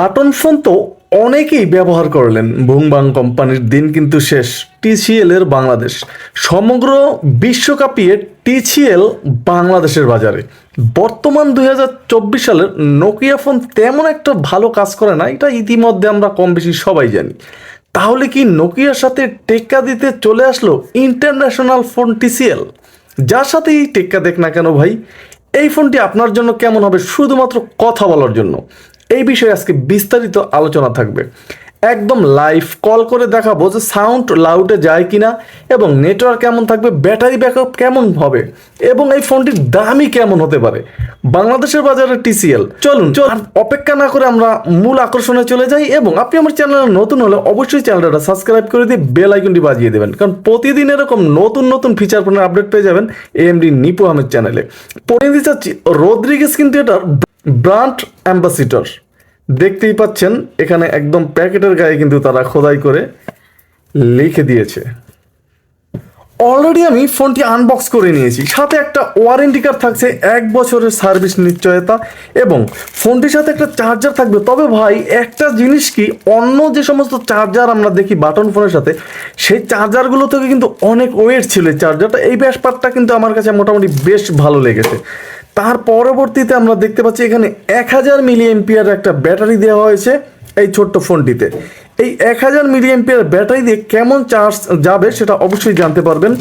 Button phone তো অনেকেই ব্যবহার করলেন। বুংবাং কোম্পানির দিন কিন্তু শেষ। টিসিএল এর বাংলাদেশ। সমগ্র বিশ্ব কাঁপিয়ে টিসিএল বাংলাদেশের বাজারে। বর্তমান দুই সালের নোকিয়া ফোন তেমন একটা ভালো কাজ করে না, এটা ইতিমধ্যে আমরা কম বেশি সবাই জানি। তাহলে কি নোকিয়ার সাথে টেক্কা দিতে চলে আসলো ইন্টারন্যাশনাল ফোন টিসিএল? যার সাথেই টেক্কা দেখ না কেন ভাই? এই ফোনটি আপনার জন্য কেমন হবে শুধুমাত্র কথা বলার জন্য। এই বিষয়ে আজকে বিস্তারিত আলোচনা থাকবে। একদম লাইভ কল করে দেখাবো যে সাউন্ড লাউডে যায় কিনা এবং নেটওয়ার্ক কেমন থাকবে ব্যাটারি ব্যাকআপ কেমন হবে এবং এই ফোনটির দামই কেমন হতে পারে। বাংলাদেশের বাজারে টিসিএল চলুন চল অপেক্ষা না করে আমরা মূল আকর্ষণে চলে যাই এবং আপনি আমার চ্যানেলে নতুন হলে অবশ্যই চ্যানেলটা সাবস্ক্রাইব করে দিয়ে বেল আইকনটি বাজিয়ে দেবেন। কারণ প্রতিদিন এরকম নতুন নতুন ফিচার ফোনের আপডেট পেয়ে যাবেন এএমডি নিপু আহমেদ চ্যানেলে। পড়ে দিতে চাচ্ছি রদ্রিগেস কিন্তু এটার ব্রান্ড অ্যাম্বাসিডর দেখতেই পাচ্ছেন, এখানে একদম প্যাকেটের গায়ে কিন্তু তারা খোদাই করে লিখে দিয়েছে। অলরেডি আমি ফোনটি আনবক্স করে নিয়েছি। সাথে একটা ওয়ারেন্টি কার্ড থাকছে, এক বছরের সার্ভিস নিশ্চয়তা এবং ফোনটির সাথে একটা চার্জার থাকবে। তবে ভাই, একটা জিনিস কি, অন্য যে সমস্ত চার্জার আমরা দেখি বাটন ফোনের সাথে, সেই চার্জারগুলো থেকে কিন্তু অনেক ওয়েট ছিল চার্জারটা এই ব্যাপারটা কিন্তু আমার কাছে মোটামুটি বেশ ভালো লেগেছে। তার পরবর্তীতে আমরা দেখতে পাচ্ছি এখানে এক হাজার মিলি এমপিয়ার একটা ব্যাটারি দেওয়া হয়েছে এই ছোট্ট ফোনটিতে। এই এক হাজার মিলি এমপিয়ার ব্যাটারি দিয়ে কেমন চার্জ যাবে সেটা অবশ্যই জানতে পারবেন।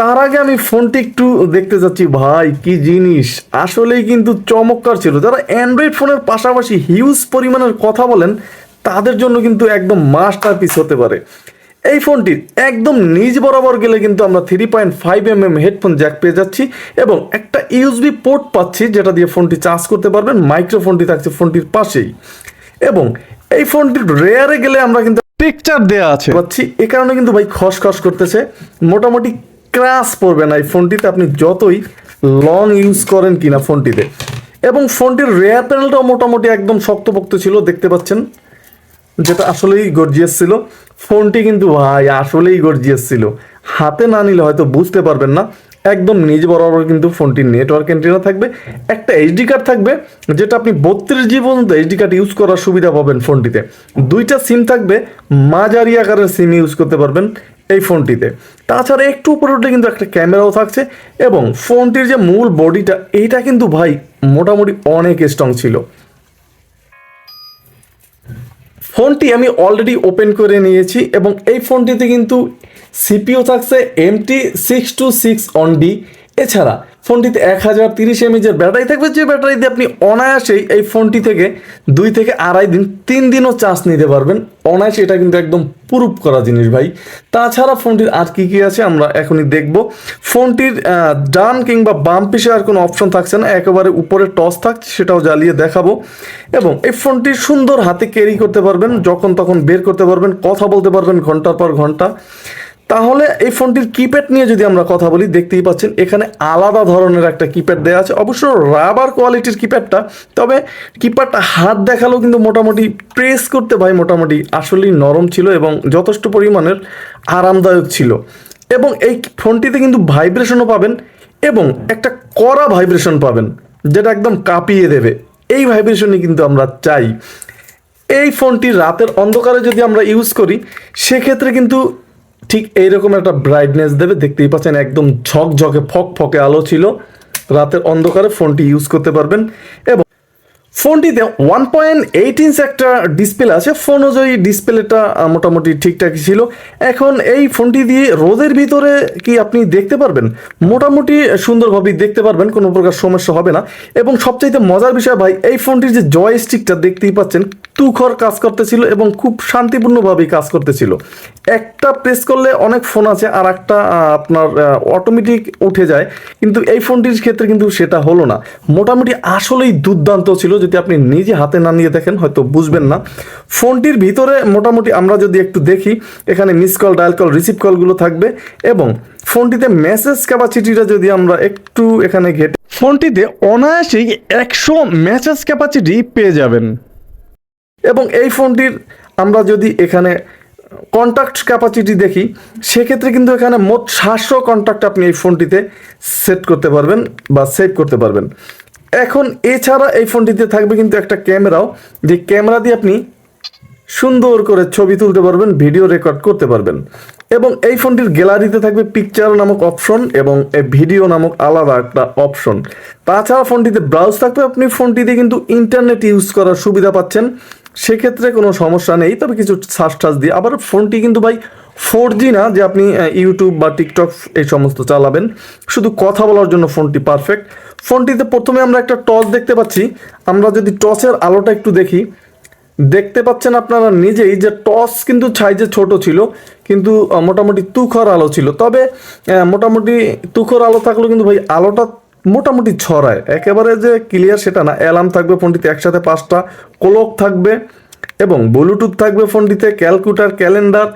তার আগে আমি ফোনটি একটু দেখতে যাচ্ছি ভাই, কি জিনিস? আসলেই কিন্তু চমৎকার ছিল। যারা অ্যান্ড্রয়েড ফোনের পাশাপাশি হিউজ পরিমাণের কথা বলেন, তাদের জন্য কিন্তু একদম মাস্টার পিস হতে পারে। এই ফোনটির একদম নিজ বরাবর গেলে কিন্তু আমরা three point five M M headphone jack পেয়ে যাচ্ছি এবং একটা ইউএসবি পোর্ট পাচ্ছি যেটা দিয়ে ফোনটি চার্জ করতে পারবেন মাইক্রোফোনটি থাকছে ফোনটির পাশেই। এবং এই ফোনটির রেয়ারে গেলে আমরা কিন্তু পিকচার দেওয়া আছে। পাচ্ছি। এ কারণে কিন্তু ভাই খসখস করতেছে। মোটামুটি ক্রাশ পড়বে না এই ফোনটিতে। আপনি যতই লং ইউজ করেন কিনা ফোনটিতে। এবং ফোনটির রেয়ার প্যানেলটাও মোটামুটি একদম শক্তপোক্ত ছিল দেখতে পাচ্ছেন। যেটা আসলেই গর্জিয়াস ছিল। ফোনটি কিন্তু ভাই আসলেই গর্জিয়াস ছিল। হাতে না নিলে হয়তো বুঝতে পারবেন না। একদম নিজ বরাবর কিন্তু ফোনটির নেটওয়ার্ক এন্ট্রিনা থাকবে। একটা এইচডি কার্ড থাকবে, যেটা আপনি বত্রিশ জি পর্যন্ত এইচডি কার্ড ইউজ করার সুবিধা পাবেন ফোনটিতে। দুইটা সিম থাকবে, মাঝারি আকারের সিম ইউজ করতে পারবেন এই ফোনটিতে। তাছাড়া একটু উপরে উঠলে কিন্তু একটা ক্যামেরাও থাকছে এবং ফোনটির যে মূল বডিটা এইটা কিন্তু ভাই মোটামুটি অনেক স্ট্রং ছিল। ফোনটি আমি অলরেডি ওপেন করে নিয়েছি এবং এই ফোনটিতে কিন্তু সিপিও থাকছে MT six two six on D এছাড়া ফোনটিতে এক হাজার তিরিশ এমএজের ব্যাটারি থাকবে, যে ব্যাটারি দিয়ে আপনি অনায়াসেই এই ফোনটি থেকে দুই থেকে আড়াই দিন, তিন দিনও চার্জ নিতে পারবেন। অনায়াসে এটা কিন্তু একদম প্রুফ করা জিনিস ভাই। তাছাড়া ফোনটির আর কী কী আছে আমরা এখনই দেখব। ফোনটির ডান কিংবা বাম পিসে আর কোনো অপশন থাকছে না, একেবারে উপরে টস থাকছে, সেটাও জ্বালিয়ে দেখাবো। এবং এই ফোনটি সুন্দর হাতে ক্যারি করতে পারবেন, যখন তখন বের করতে পারবেন, কথা বলতে পারবেন ঘণ্টার পর ঘণ্টা। তাহলে এই ফোনটির কিপ্যাড নিয়ে যদি আমরা কথা বলি, দেখতেই পাচ্ছেন এখানে আলাদা ধরনের একটা কিপ্যাড দেওয়া আছে। অবশ্য রাবার কোয়ালিটির কিপ্যাডটা তবে কিপ্যাডটা হাত দেখালেও কিন্তু মোটামুটি প্রেস করতে ভাই মোটামুটি আসলেই নরম ছিল এবং যথেষ্ট পরিমাণের আরামদায়ক ছিল। এবং এই ফোনটিতে কিন্তু ভাইব্রেশনও পাবেন এবং একটা কড়া ভাইব্রেশন পাবেন, যেটা একদম কাঁপিয়ে দেবে। এই ভাইব্রেশনই কিন্তু আমরা চাই। এই ফোনটি রাতের অন্ধকারে যদি আমরা ইউজ করি, সেক্ষেত্রে কিন্তু ঠিক এইরকম একটা ব্রাইটনেস দেবে, দেখতেই পাচ্ছেন একদম ঝকঝকে ফক ফকে আলো ছিল। রাতের অন্ধকারে ফোনটি ইউজ করতে পারবেন এবং ফোনটিতে ওয়ান পয়েন্ট এইট ইঞ্চ একটা ডিসপ্লে আছে। ফোন অনুযায়ী ডিসপ্লেটা মোটামুটি ঠিকঠাকই ছিল। এখন এই ফোনটি দিয়ে রোদের ভিতরে কি আপনি দেখতে পারবেন? মোটামুটি সুন্দরভাবেই দেখতে পারবেন, কোনো প্রকার সমস্যা হবে না। এবং সবচাইতে মজার বিষয় ভাই, এই ফোনটির যে জয় স্টিকটা দেখতেই পাচ্ছেন, তুখর কাজ করতেছিল এবং খুব শান্তিপূর্ণভাবেই কাজ করতেছিল। একটা প্রেস করলে অনেক ফোন আছে, আর একটা আপনার অটোমেটিক উঠে যায়। কিন্তু এই ফোনটির ক্ষেত্রে কিন্তু সেটা হলো না। মোটামুটি আসলেই দুর্দান্ত ছিল যদি আপনি নিজে হাতে না নিয়ে দেখেন, হয়তো বুঝবেন না। ফোনটির ভিতরে মোটামুটি আমরা যদি একটু দেখি, এখানে miss call dial call receive কলগুলো থাকবে এবং ফোনটিতে মেসেজ ক্যাপাসিটিটা যদি আমরা একটু এখানে ঘেটে, ফোনটিতে অনায়াসেই একশো মেসেজ ক্যাপাসিটি পেয়ে যাবেন। এবং এই ফোনটির আমরা যদি এখানে কন্ট্যাক্ট ক্যাপাসিটি দেখি, সেক্ষেত্রে কিন্তু এখানে মোট সাতশো কন্ট্যাক্ট আপনি এই ফোনটিতে সেট করতে পারবেন বা সেভ করতে পারবেন। এখন এছাড়া এই ফোনটিতে থাকবে কিন্তু একটা ক্যামেরাও। যে ক্যামেরা দিয়ে আপনি সুন্দর করে ছবি তুলতে পারবেন, ভিডিও রেকর্ড করতে পারবেন। এবং এই ফোনটির গ্যালারিতে থাকবে পিকচার নামক অপশন এবং ভিডিও নামক আলাদা একটা অপশন তাছাড়া ফোনটিতে ব্রাউজ থাকবে আপনি ফোনটিতে কিন্তু ইন্টারনেট ইউজ করার সুবিধা পাচ্ছেন। সেক্ষেত্রে কোনো সমস্যা নেই, তবে কিছু সার্চ টাচ দিয়ে। আবার ফোনটি কিন্তু ভাই ফোর জি না, যে আপনি ইউটিউব বা টিকটক এই সমস্ত চালাবেন। শুধু কথা বলার জন্য ফোনটি পারফেক্ট ফোনটিতে প্রথমে আমরা একটা টস দেখতে পাচ্ছি। আমরা যদি টসের আলোটা একটু দেখি, দেখতে পাচ্ছেন আপনারা নিজেই যে টস কিন্তু সাইজে ছোট ছিল, কিন্তু মোটামুটি তুখর আলো ছিল। তবে মোটামুটি তুখর আলো থাকলেও কিন্তু ভাই, আলোটা মোটামুটি ছড়ায়। একেবারে যে ক্লিয়ার সেটা না। অ্যালার্ম থাকবে ফোনটিতে একসাথে পাঁচটা ক্লক থাকবে এবং ব্লুটুথ থাকবে ফোনটিতে ক্যালকুলেটার ক্যালেন্ডার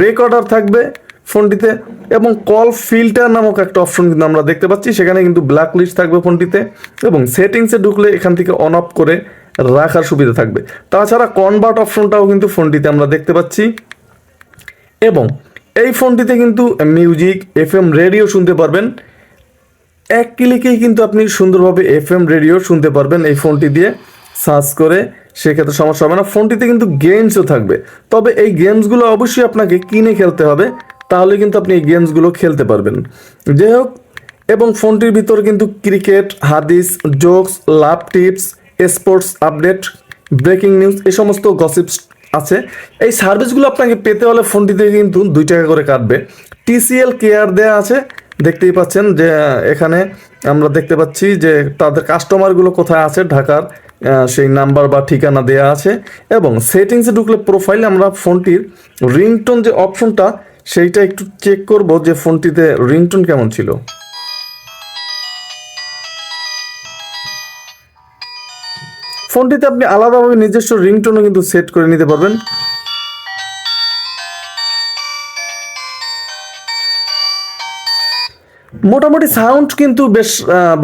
রেকর্ডার থাকবে। ফোনটিতে এবং কল ফিল্টার নামক একটা অপশন কিন্তু আমরা দেখতে পাচ্ছি। সেখানে কিন্তু ব্ল্যাক লিস্ট থাকবে ফোনটিতে এবং সেটিংসে ঢুকলে এখান থেকে অন অফ করে রাখার সুবিধা থাকবে। তাছাড়া কনভার্ট অপশনটাও কিন্তু ফোনটিতে আমরা দেখতে পাচ্ছি। এবং এই ফোনটিতে কিন্তু মিউজিক এফ এম রেডিও শুনতে পারবেন। এক ক্লিকেই কিন্তু আপনি সুন্দরভাবে এফ এম রেডিও শুনতে পারবেন এই ফোনটি দিয়ে। সার্চ করে সেক্ষেত্রে সমস্যা হবে না। ফোনটিতে কিন্তু গেমসও থাকবে। তবে এই গেমসগুলো অবশ্যই আপনাকে কিনে খেলতে হবে। তাহলে কিন্তু আপনি এই গেমসগুলো খেলতে পারবেন। যাই হোক, এবং ফোনটির ভিতর কিন্তু ক্রিকেট, হাদিস, jokes, love tips, sports update, breaking news, এই সমস্ত গসিপস আছে। এই সার্ভিসগুলো আপনাকে পেতে হলে ফোনটিতে কিন্তু দুই টাকা করে কাটবে। টিসিএল কেয়ার দেয়া আছে, দেখতেই পাচ্ছেন যে, এখানে আমরা দেখতে পাচ্ছি যে, তাদের কাস্টমারগুলো কোথায় আছে, ঢাকার সেই নাম্বার বা ঠিকানা দেয়া আছে। এবং সেটিংসে ঢুকলে প্রোফাইলে আমরা ফোনটির রিংটোন যে অপশনটা সেইটা একটু চেক করব যে ফোনটিতে রিংটোন কেমন ছিল। ফোনটিতে আপনি আলাদাভাবে নিজস্ব রিংটোনও কিন্তু সেট করে নিতে পারবেন। মোটামুটি সাউন্ড কিন্তু বেশ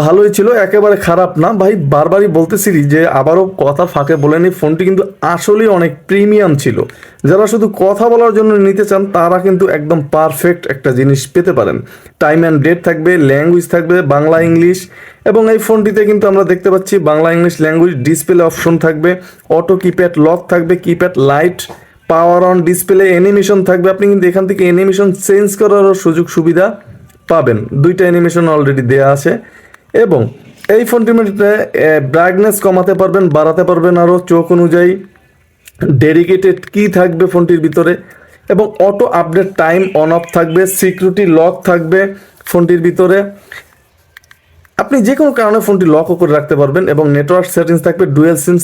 ভালোই ছিল, একেবারে খারাপ না। ভাই, বারবারই বলতেছি যে, আবারও কথা ফাঁকে বলে নি ফোনটি কিন্তু আসলেই অনেক প্রিমিয়াম ছিল। যারা শুধু কথা বলার জন্য নিতে চান, তারা কিন্তু একদম পারফেক্ট একটা জিনিস পেতে পারেন। টাইম অ্যান্ড ডেট থাকবে ল্যাঙ্গুয়েজ থাকবে, বাংলা, ইংলিশ, এবং এই ফোনটিতে কিন্তু আমরা দেখতে পাচ্ছি, Bangla, English language display option থাকবে অটো কিপ্যাড লক থাকবে keypad light power on display animation থাকবে। আপনি কিন্তু এখান থেকে অ্যানিমেশন চেঞ্জ করারও সুযোগ সুবিধা পাবেন। দুইটা অ্যানিমেশন অলরেডি দেয়া আছে। এবং এই ফোনটির মধ্যে ব্রাইটনেস কমাতে পারবেন, বাড়াতে পারবেন আরও চোখ অনুযায়ী। ডেডিকেটেড কি থাকবে ফোনটির ভিতরে? এবং auto update time on off থাকবে সিকিউরিটি লক থাকবে ফোনটির ভিতরে। আপনি যে কোনো কারণে ফোনটি লকও করে রাখতে পারবেন এবং নেটওয়ার্ক সেটিংস থাকবে ডুয়েল সিমস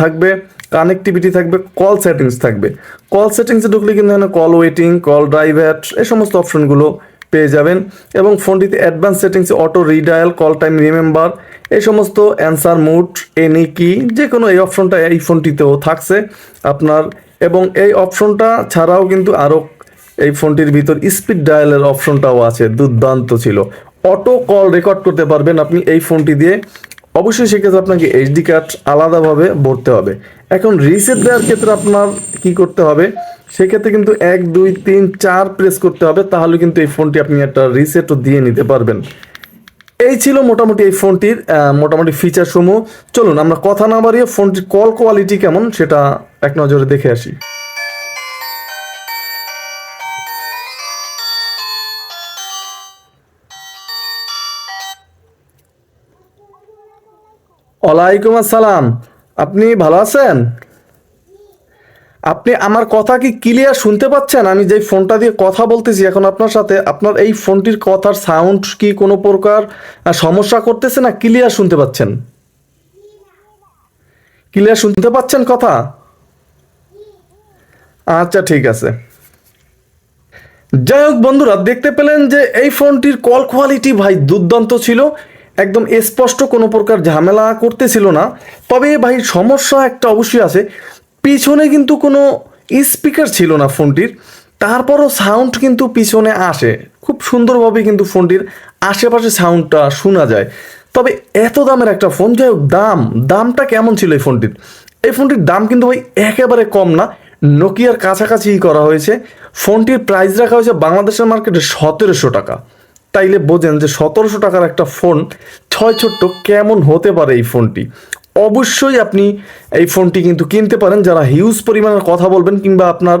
থাকবে কানেক্টিভিটি থাকবে কল সেটিংস থাকবে। কল সেটিংসে ঢুকলে কিন্তু এখানে কল ওয়েটিং কল ড্রাইভ্যাট এই সমস্ত অপশনগুলো পেয়ে যাবেন এবং ফোনটিতে অ্যাডভান্স সেটিংসে auto redial call time remember এই সমস্ত অ্যান্সার মুড এনি কি যে কোনো এই অপশনটা এই ফোনটিতেও থাকছে আপনার। এবং এই অপশনটা ছাড়াও কিন্তু আরও এই ফোনটির ভিতর স্পিড ডায়ালের অপশনটাও আছে, দুর্দান্ত ছিল। অটো কল রেকর্ড করতে পারবেন আপনি এই ফোনটি দিয়ে। অবশ্যই সেক্ষেত্রে আপনাকে এইচডি কার্ড আলাদাভাবে ভরতে হবে। এখন রিসেট দেওয়ার ক্ষেত্রে আপনার কি করতে হবে? সেক্ষেত্রে কিন্তু এক, দুই, তিন, চার প্রেস করতে হবে, তাহলে কিন্তু এই ফোনটি আপনি একটা রিসেটও দিয়ে নিতে পারবেন। এই ছিল মোটামুটি এই ফোনটির মোটামুটি ফিচার সমূহ। চলুন, আমরা কথা না বাড়িয়ে ফোনটির কল কোয়ালিটি কেমন, সেটা এক নজরে দেখে আসি। ওয়ালাইকুম আসসালাম। আপনি ভালো আছেন? আপনি আমার কথা কি ক্লিয়ার শুনতে পাচ্ছেন? আমি যেই ফোনটা দিয়ে কথা বলতেছি এখন আপনার সাথে, আপনার এই ফোনটির কথার সাউন্ড কি কোনো প্রকার সমস্যা করতেছে না ক্লিয়ার শুনতে পাচ্ছেন? ক্লিয়ার শুনতে পাচ্ছেন কথা? আচ্ছা ঠিক আছে। যাই হোক বন্ধুরা, দেখতে পেলেন যে এই ফোনটির কল কোয়ালিটি ভাই দুর্দান্ত ছিল। একদম স্পষ্ট কোনো প্রকার ঝামেলা করতেছিল না। তবে ভাই সমস্যা একটা অবশ্যই আছে। পিছনে কিন্তু কোনো স্পিকার ছিল না ফোনটির। তারপরও সাউন্ড কিন্তু পিছনে আসে। খুব সুন্দরভাবে কিন্তু ফোনটির আশেপাশে সাউন্ডটা শোনা যায়। তবে এত দামের একটা ফোন, যাই হোক, দাম, দামটা কেমন ছিল এই ফোনটির? এই ফোনটির দাম কিন্তু ভাই একেবারে কম না। নোকিয়ার কাছাকাছি করা হয়েছে। ফোনটির প্রাইস রাখা হয়েছে বাংলাদেশের মার্কেটে সতেরোশো টাকা। তাইলে বোঝেন যে সতেরোশো টাকার একটা ফোন, ছয় ছোট্ট, কেমন হতে পারে এই ফোনটি? অবশ্যই আপনি এই ফোনটি কিন্তু কিনতে পারেন। যারা হিউজ পরিমাণের কথা বলবেন কিংবা আপনার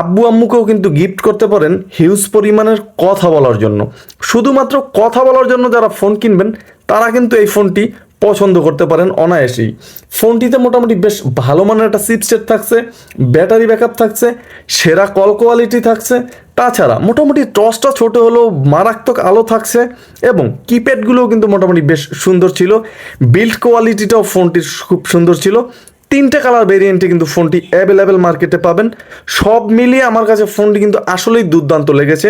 আব্বু আম্মুকেও কিন্তু গিফট করতে পারেন হিউজ পরিমাণের কথা বলার জন্য। শুধুমাত্র কথা বলার জন্য যারা ফোন কিনবেন, তারা কিন্তু এই ফোনটি পছন্দ করতে পারেন অনায়াসেই। ফোনটিতে মোটামুটি বেশ ভালো মানের একটা সিপসেট থাকছে, ব্যাটারি ব্যাকআপ থাকছে, সেরা কল কোয়ালিটি থাকছে। তাছাড়া মোটামুটি টসটা ছোট হলেও মারাত্মক আলো থাকছে এবং কিপ্যাডগুলোও কিন্তু মোটামুটি বেশ সুন্দর ছিল। বিল্ড কোয়ালিটিটাও ফোনটির খুব সুন্দর ছিল। তিনটে কালার ভেরিয়েন্টে কিন্তু ফোনটি অ্যাভেলেবেল মার্কেটে পাবেন। সব মিলিয়ে আমার কাছে ফোনটি কিন্তু আসলেই দুর্দান্ত লেগেছে।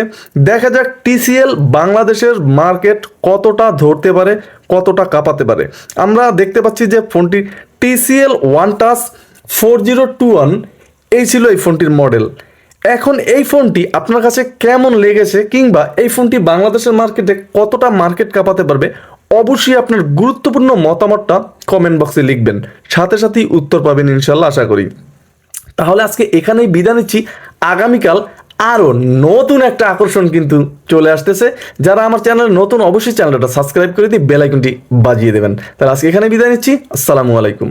দেখা যাক টিসিএল বাংলাদেশের মার্কেট কতটা ধরতে পারে, কতটা কাঁপাতে পারে। আমরা দেখতে পাচ্ছি যে ফোনটি TCL one touch four zero two one এই ছিল এই ফোনটির মডেল এখন এই ফোনটি আপনার কাছে কেমন লেগেছে কিংবা এই ফোনটি বাংলাদেশের মার্কেটে কতটা মার্কেট কাঁপাতে পারবে অবশ্যই আপনার গুরুত্বপূর্ণ মতামতটা কমেন্ট বক্সে লিখবেন। সাথে সাথেই উত্তর পাবেন ইনশাল্লাহ, আশা করি। তাহলে আজকে এখানেই বিদায় নিচ্ছি। আগামীকাল আরও নতুন একটা আকর্ষণ কিন্তু চলে আসতেছে। যারা আমার চ্যানেলে নতুন, অবশ্যই চ্যানেলটা সাবস্ক্রাইব করে দিয়ে বেলাইকনটি বাজিয়ে দেবেন। তাহলে আজকে এখানে বিদায় নিচ্ছি। আসসালামু আলাইকুম।